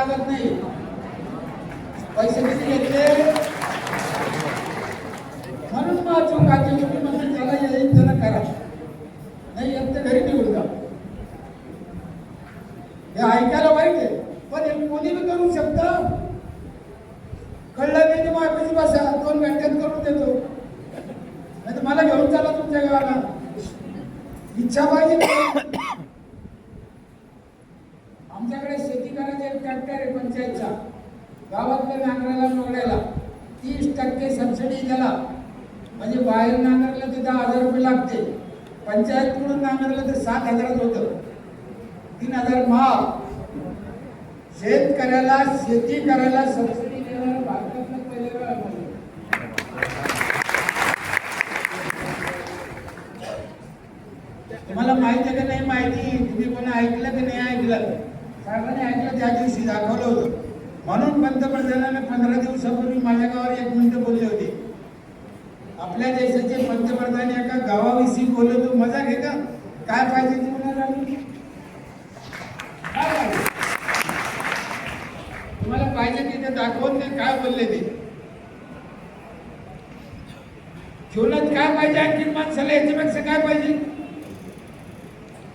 लागत नाही. पैसे किती घेतले? म्हणून मग चौकाचे तुम्ही म्हणजे त्याला येईल त्याला करा. नाही येत तर घरी निघून जा. हे ऐकायला वाईट आहे पण हे कोणी बी करू शकतं. कळलं नाही ते माझ्यापाशी बसा दोन घंट्यात करून देतो. नाही तर मला घेऊन चला तुमच्या गावाला. इच्छा पाहिजे ना. आमच्याकडे शेती करायचे एक ट्रॅक्टर आहे पंचायतचा गावातल्या नांगराला मोगड्याला तीस टक्के सबसिडी दिला म्हणजे बाहेर नांगरलं तर दहा हजार रुपये लागते पंचायतकडून नांगरलं तर सात हजारात होतं. तीन हजार महाग. शेतकऱ्याला शेती करायला सबसिडी देणारं भारतातलं पहिलं वेळ तुम्हाला माहिती आहे का नाही माहिती? तुम्ही कोणी ऐकलं की नाही ऐकलं? साहेबांनी ऐकलं त्या दिवशी दाखवलं होतं. म्हणून पंतप्रधानांनी पंधरा दिवसापूर्वी माझ्या गावावर एक मिनिट बोलले होते आपल्या देशाचे पंतप्रधान एका गावाविषयी बोलतो तो मजा घे का? काय पाहिजे तुम्हाला पाहिजे की ते दाखवून ते काय बोलले ते? जीवनात काय पाहिजे आणखी माणसाला? याच्यापेक्षा काय पाहिजे?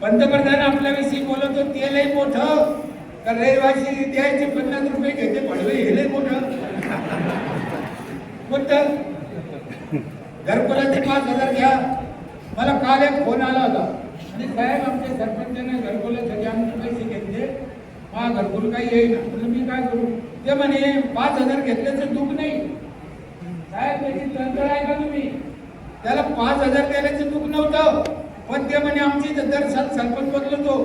पंतप्रधान आपल्याविषयी बोलतो ते लय मोठं. का रहिवासी द्यायचे पन्नास रुपये घेते पडवे हे लय मोठं. तर घरकुलाचे पाच हजार घ्या. मला काल एक फोन आला होता. आणि साहेब आमच्या सरपंचाने घरकुलासाठी आमचे पैसे घेतले. हा घरकुल काही येईना. म्हणलं मी काय करू? ते म्हणे पाच हजार घेतल्याचं दुःख नाही. साहेब त्याची तंत्र आहे का तुम्ही? त्याला पाच हजार द्यायचं दुःख नव्हतं. पण ते म्हणे आमची इथं दर साल सरपंच बदलतो.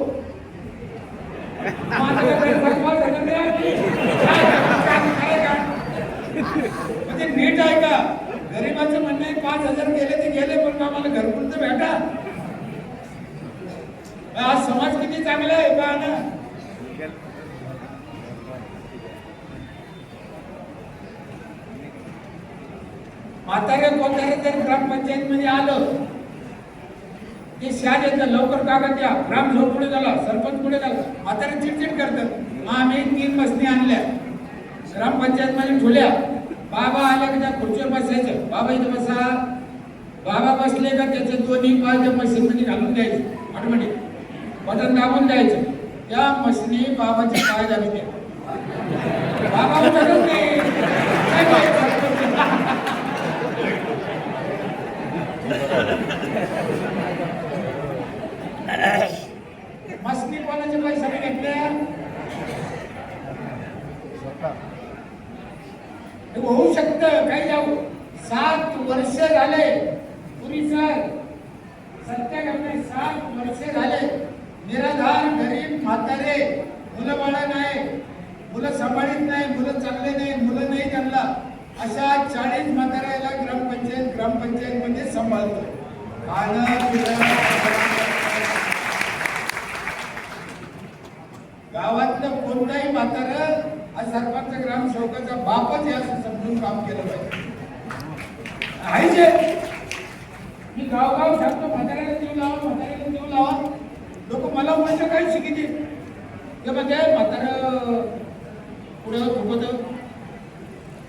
म्हणजे नीट आहे का? गरीबाचं म्हणणं आहे पाच हजार गेले ते गेले पण आम्हाला घरकुल भेटा? आज समाज किती चांगला आहे का ना. म्हाताऱ्या कोतारे जर ग्रामपंचायत मध्ये आलं की शाद येतं लवकर कागद द्या ग्राम झोप पुढे झाला सरपंच पुढे झाला म्हातारे चिडचिड करतात. मग आम्ही तीन बसणी आणल्या ग्रामपंचायत मध्ये ठेवल्या. बाबा आले का त्या खुर्चीवर बसायचं? बाबा इथं बसा. बाबा बसले का त्याचे दोन्ही पाय त्या मशीनमध्ये घालून द्यायचे. ऑटोमॅटिक. बटन दाबून द्यायचं. त्या मशीनी बाबाचे पाय दाबून द्या बाबा उतरत नाही काय पाहिजे? मस्ती कोणाचे पैसे घेतले हे होऊ शकतं. काही जाऊ. सात वर्ष झाले. पुरी सर सत्याग्रहाने सात वर्ष झाले. निराधार गरीब म्हातारे मुलं बाळा नाही. मुलं सांभाळीत नाही मुलं चांगले नाही मुलं नाही त्यांना. अशा चाळीस म्हाताऱ्याला ग्रामपंचायत ग्रामपंचायत म्हणजे मध्ये सांभाळतो. गावातलं कोणताही म्हातारं हा सरपंच ग्रामसेवकाचा बापच या म्हणून काम केलं पाहिजे. आहेच आहे. मी गावगाव सांगतो म्हाताऱ्याला जीव लावा म्हाताऱ्याला जीव लावा. लोक मला म्हणजे काय शिकिते ते म्हणजे म्हातारं पुढे झोपत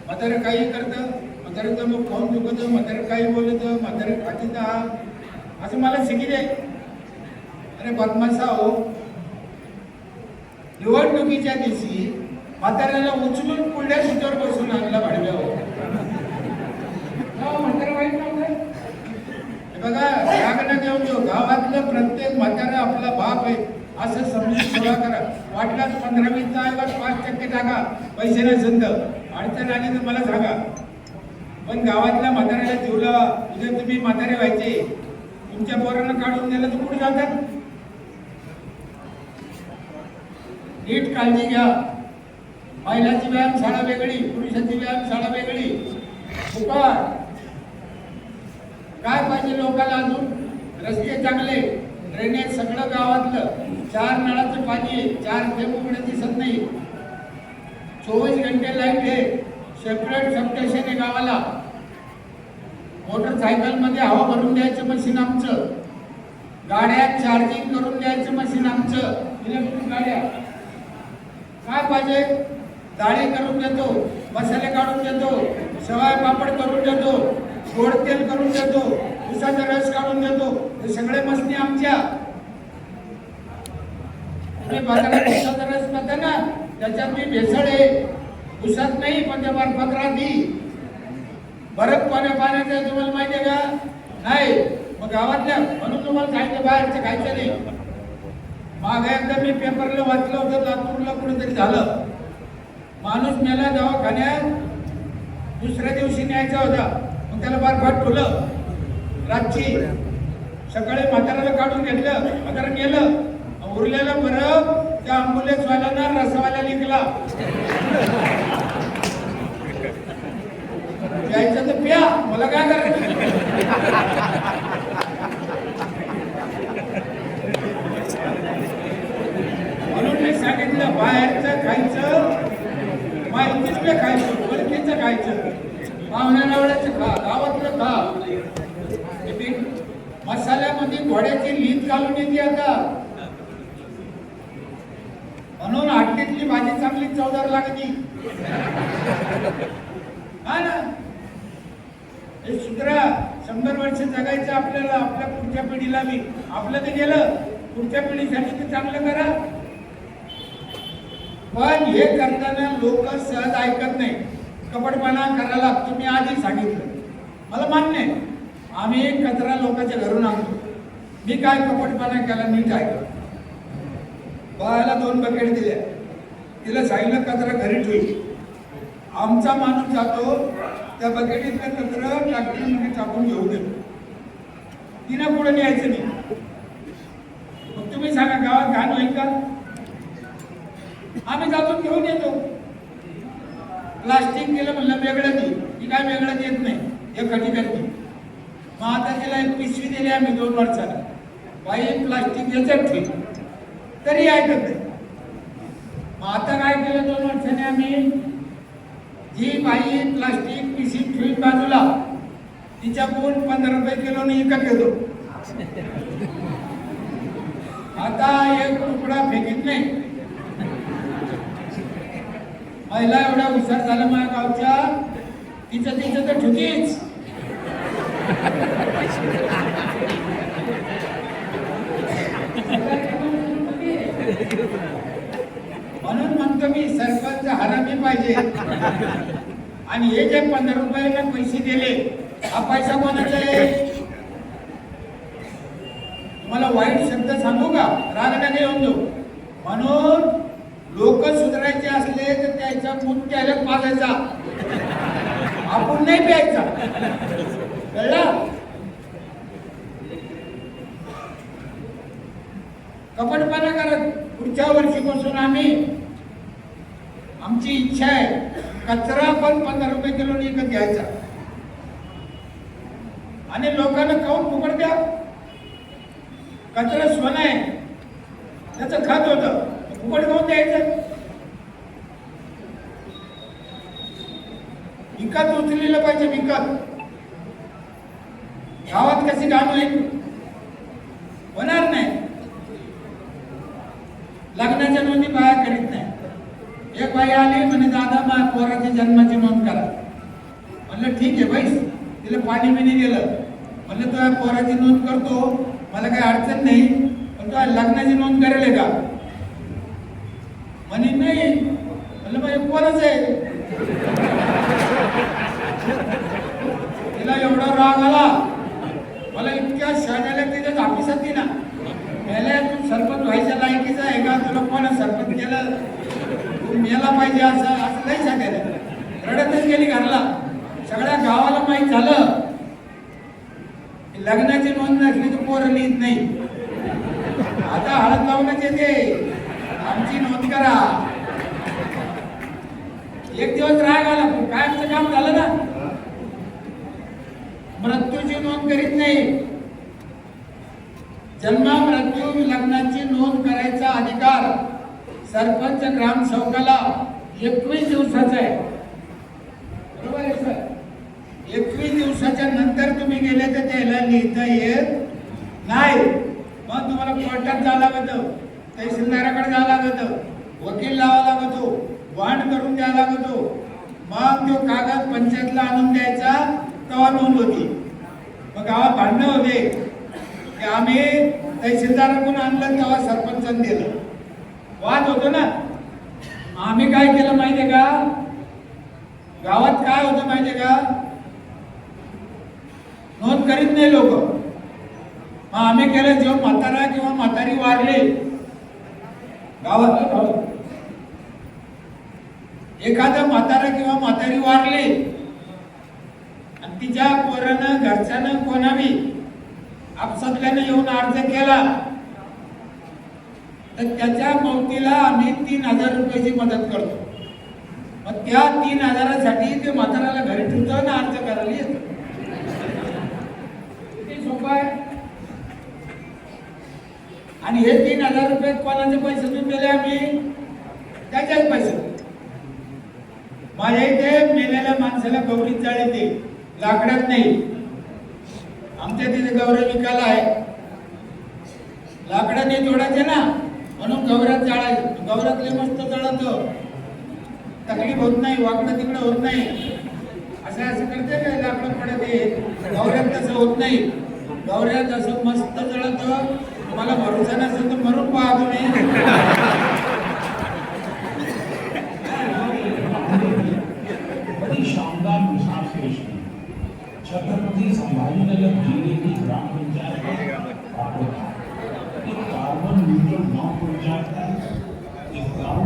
म्हातारं काही करतं म्हाताऱ्याचं मग खाऊन दुखत म्हातारं काही बोलत म्हातारं खातीत असं मला शिकिते अरे बदमाशा हो निवडणुकीच्या दिवशी म्हाताऱ्याला उचलून पुढल्या सीटवर बसून आणला भाडव्यावर म्हातारा वाईट नव्हतं बघा राग न घेऊन देऊ गावातलं प्रत्येक म्हातारा आपला बाप आहे. असं समजून सेवा करा. वाटलाच पंधरा मिनिटं आहे पाच टक्के टाका पैसे नाही संद अडचण आली तर मला सांगा. पण गावातल्या म्हाताऱ्याला जीव उद्या तुम्ही म्हातारे व्हायचे तुमच्या पोरांना काढून दिलं तर कुठे जातात? नीट काळजी घ्या. महिलाची व्यायामशाळा वेगळी पुरुषाची व्यायामशाळा वेगळी. काय पाहिजे लोकांना अजून? रस्ते चांगले. ड्रेनेज सगळं गावातलं. चार नळाचं पाणी आहे. चार थेंब उघडे दिसत नाही. चोवीस घंटे लाइट आहे. सेपरेट सबस्टेशन आहे गावाला. मोटरसायकलमध्ये हवा भरून द्यायचं मशीन आमचं. गाड्या चार्जिंग करून द्यायचं मशीन आमचं. इलेक्ट्रिक गाड्या. काय पाहिजे? डाळी करून देतो मसाले काढून देतो शेवाय पापड करून देतो गोड तेल करून देतो उसाचा रस काढून देतो. हे सगळे मस्ती आमच्या. तुम्ही बाजारात उसाचा रस म्हणता ना त्याच्यात मी भेसळ आहे. उसात नाही पण त्या बर्फात राहती बरफ पाण्या पाण्याचं तुम्हाला माहिती आहे का? नाही. मग गावातल्या म्हणून तुम्हाला खायचं बाहेरचं खायचं नाही. माग एकदा मी पेपरला वाचलं होतं लातूरला कुठेतरी झालं. माणूस मेला दवाखान्यात दुसऱ्या दिवशी न्यायचा होता. मग त्याला बर्फात ठेवलं रातची सकाळी म्हाताऱ्याला काढून घेतलं म्हातारा गेलं उरलेलं बरं त्या अँब्युलन्स वाल्यानं रसवाल्या लिखला प्यायचं तर प्या मला काय करायचं म्हणून मी सांगितलं बाहेरचं खायचं माहितीचं खायचं ओळखीचं खायचं पाहुण्या नावड्याचं खा गावातलं खा. मसाल्यामध्ये घोड्याची लीद घालून येते आता. म्हणून हट्टीतली भाजी चांगली चवदार लागली हा ना? हे सुधरा शंभर वर्ष जगायचं आपल्याला आपल्या पुढच्या पिढीला बी. आपलं ते गेलं. पुढच्या पिढीसाठी ते चांगलं करा. पण हे करताना लोक सहज ऐकत नाही कपटपणा करायला तुम्ही आधी सांगितलं. मला मान्य आहे. आम्ही कचरा लोकांच्या घरून आणतो. मी काय कपटपणा केला नीट ऐकलं बाळाला दोन बकेट दिल्या. तिला सांगितलं कचरा घरी ठेवी. आमचा माणूस जातो त्या बकेटीतला कचरा ट्रॅक्टरमध्ये टाकून घेऊन देतो तिनं पुढे न्यायचं नाही. मग तुम्ही सांगा गावात घाण होईल का? आम्ही जातो घेऊन येतो. प्लास्टिक केलं म्हणलं वेगळं दे ती काय वेगळं देत नाही. हे कधी करते मग आता तिला एक पिशवी दिली आम्ही दोन वर्षाला. बाई प्लास्टिक याच्यात ठेव. तरी ऐकत नाही. मग आता काय केलं दोन वर्षाने आम्ही? जी बाई प्लास्टिक पिशवी ठेवी बाजूला तिच्या कोण पंधरा रुपये किलो नाही इकत घेतो. आता एक तुकडा फेकीत नाही. महिला एवढा हुशार झाला माझ्या गावच्या तिचं तिचं तर ठुकीच म्हणून म्हणतो मी सरपंच हरामी पाहिजे. आणि हे जे पंधरा रुपयाला पैसे दिले हा पैसा कोणाचा आहे? मला वाईट शब्द सांगू का? राग नका येऊन देऊ. म्हणून लोक सुधारायचे असले तर त्यांचा मूत त्याला पाजायचा आपण नाही प्यायचा. कळला? कपटपणा करत पुढच्या वर्षीपासून आम्ही आमची इच्छा आहे कचरा पण पंधरा रुपये किलो विकत घ्यायचा. आणि लोकांना काऊन फुकट द्या. कचरा सोनं आहे. त्याचं खत होतं. फुकट काऊन द्यायचं. विकत उचलेलं पाहिजे विकत गावात कशी काम होईल? होणार नाही. लग्नाच्या नोंदी बाया करीत नाही. एक बाई आली म्हणे दादा मा पोराच्या जन्माची नोंद करा. म्हणलं ठीक आहे बाईस तिला पाणी बिणी गेलं म्हणलं तुझ्या पोराची नोंद करतो. मला काही अडचण नाही पण तुझ्या लग्नाची नोंद करेल का म्हणे नाही ते माझे आहे तिला एवढा राग आला. मला इतक्या शहाण्याला तिच्या ऑफिसात ना. मेल्या तू सरपंच व्हायच्या लायकीचा आहे का? तुला कोण सरपंच केलं? तू मेला पाहिजे असं असं नाही सांगायला रडतच गेली घरला. सगळ्या गावाला माहीत झालं. लग्नाची नोंद नसली तर पोरं लिहित नाही. आता हळद लावण्यात येते. आमची नोंद करा. एक दिवस राग आला. पण काय आमचं काम झालं ना? मृत्यूची नोंद करीत नाही. जन्म मृत्यू लग्नाची नोंद करायचा अधिकार सरपंच ग्रामसेवकाला एकवीस दिवसाचा आहे. बरोबर आहे सर? एकवीस दिवसाच्या नंतर तुम्ही गेले तर त्याला लिहिता येत नाही. मग तुम्हाला कोर्टात जावं लागत. तहसीलदाराकडे जावं लागत. वकील लावा लागतो. वांड करून द्यावा हो मग तो कागद पंचायतला आणून द्यायचा तेव्हा नोंद होती. मग गावात भांडणं होते. की आम्ही तहसीलदाराकडून आणलं तेव्हा सरपंचाने दिलं. वाद होतो ना. आम्ही काय केलं माहितीये का? गावात काय होतं माहितीये का? नोंद करीत नाही लोक. मग आम्ही केलं जेव्हा म्हातारा किंवा म्हातारी वारली गावात एखादा म्हातारा किंवा म्हातारी वारली आणि तिच्या पोरानं घरच्यानं कोणावी आपसातल्यानं येऊन अर्ज केला तर त्याच्या मौतीला आम्ही तीन हजार रुपयाची मदत करतो. मग त्या तीन हजारासाठी ते म्हाताऱ्याला घरी ठेवतो ना अर्ज करायला येतो. किती सोपं आहे? आणि हे तीन हजार रुपये कोणाचे पैसे तुम्ही दिले आम्ही? त्याच्याच पैसे माझ्या इथे मेलेल्या माणसाला गौरीत जाळ येते लाकडात नाही. आमच्या तिथे गौरव विकायला आहे. लाकडाने जोडायचे ना म्हणून गौरात जाळायचं. गौरातले मस्त चढत तकलीफ होत नाही वाकडं तिकडं होत नाही. असं असं करते काय लाकडं पडत आहे गौऱ्यात तसं होत नाही. गौऱ्यात असं मस्त चढत तुम्हाला भरोसा नसेल तर मरून पहा तुम्ही. छत्रपति संभाजीनगर जिले की ग्राम पंचायत कार्बन न्यूट्रल गांव पंचायत है इस गांव